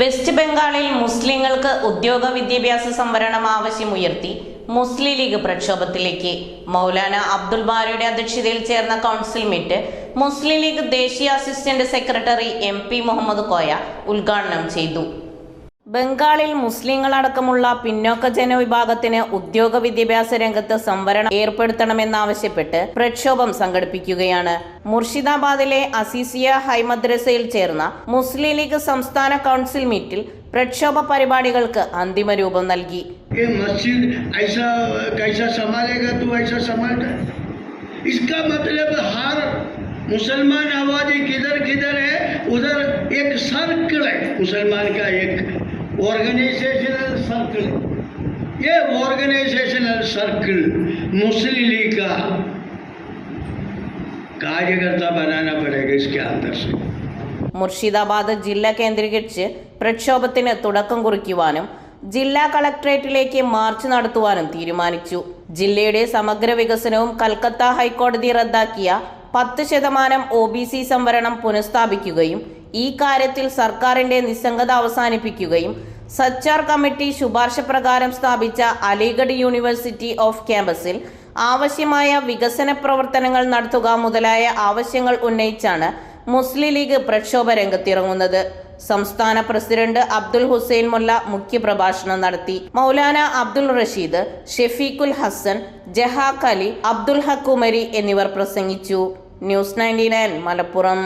West ബംഗാളിൽ മുസ്ലിങ്ങൾക്ക് ഉദ്യോഗ വിദ്യാഭ്യാസ സംവരണം ആവശ്യമുയർത്തി മുസ്ലിം ലീഗ് പ്രക്ഷോഭത്തിലേക്ക്. മൗലാന അബ്ദുൽ ബാരിയുടെ അധ്യക്ഷതയിൽ ചേർന്ന കൗൺസിൽ മീറ്റ് മുസ്ലിം ലീഗ് ദേശീയ assistant secretary M Muhammad Koya ഉദ്ഘാടനം ചെയ്തു. ബംഗാളിൽ മുസ്ലിങ്ങളടക്കമുള്ള പിന്നോക്ക ജനവിഭാഗത്തിന് ഉദ്യോഗ വിദ്യാഭ്യാസ രംഗത്ത് സംവരണം ഏർപ്പെടുത്തണമെന്നാവശ്യപ്പെട്ട് പ്രക്ഷോഭം സംഘടിപ്പിക്കുകയാണ് മുർഷിദാബാദിലെ അസീസിയ ഹൈമദ്രസയിൽ ചേർന്ന മുസ്ലിം ലീഗ് സംസ്ഥാന കൗൺസിൽ മീറ്റിൽ പ്രക്ഷോഭ പരിപാടികൾക്ക് അന്തിമ രൂപം നൽകി ये मस्जिद ऐसा कैसा संभालेगा तू ऐसा संभाल इसका मतलब हर मुसलमान आबादी किधर किधर है उधर एक सर्कल है मुसलमान का एक ऑर्गेनाइजेशनल सर्कल ये ऑर्गेनाइजेशनल सर्कल मुस्लिम लीग का कार्यकर्ता बनाना पड़ेगा इसके अंदर से മുർഷിദാബാദ് ജില്ല കേന്ദ്രീകരിച്ച് പ്രക്ഷോഭത്തിന് തുടക്കം കുറിക്കുവാനും ജില്ലാ കളക്ടറേറ്റിലേക്ക് മാർച്ച് നടത്തുവാനും തീരുമാനിച്ചു ജില്ലയുടെ സമഗ്ര വികസനവും കൽക്കത്ത ഹൈക്കോടതി റദ്ദാക്കിയ പത്ത് ശതമാനം ഒ ബി സി സംവരണം പുനഃസ്ഥാപിക്കുകയും ഈ കാര്യത്തിൽ സർക്കാരിന്റെ നിസ്സംഗത അവസാനിപ്പിക്കുകയും സച്ചാർ കമ്മിറ്റി ശുപാർശ പ്രകാരം സ്ഥാപിച്ച അലിഗഡ് യൂണിവേഴ്സിറ്റി ഓഫ് ക്യാമ്പസിൽ ആവശ്യമായ വികസന പ്രവർത്തനങ്ങൾ നടത്തുക മുതലായ ആവശ്യങ്ങൾ ഉന്നയിച്ചാണ് മുസ്ലിം ലീഗ് പ്രക്ഷോഭ രംഗത്തിറങ്ങുന്നത്. സംസ്ഥാന പ്രസിഡന്റ് അബ്ദുൽ ഹുസൈൻ മുല്ല മുഖ്യപ്രഭാഷണം നടത്തി. മൗലാന അബ്ദുൽ റഷീദ് ഷെഫീഖുൽ ഹസൻ ജഹാഖ് അലി അബ്ദുൽ ഹക്കുമരി എന്നിവർ പ്രസംഗിച്ചു. News ninety Malappuram.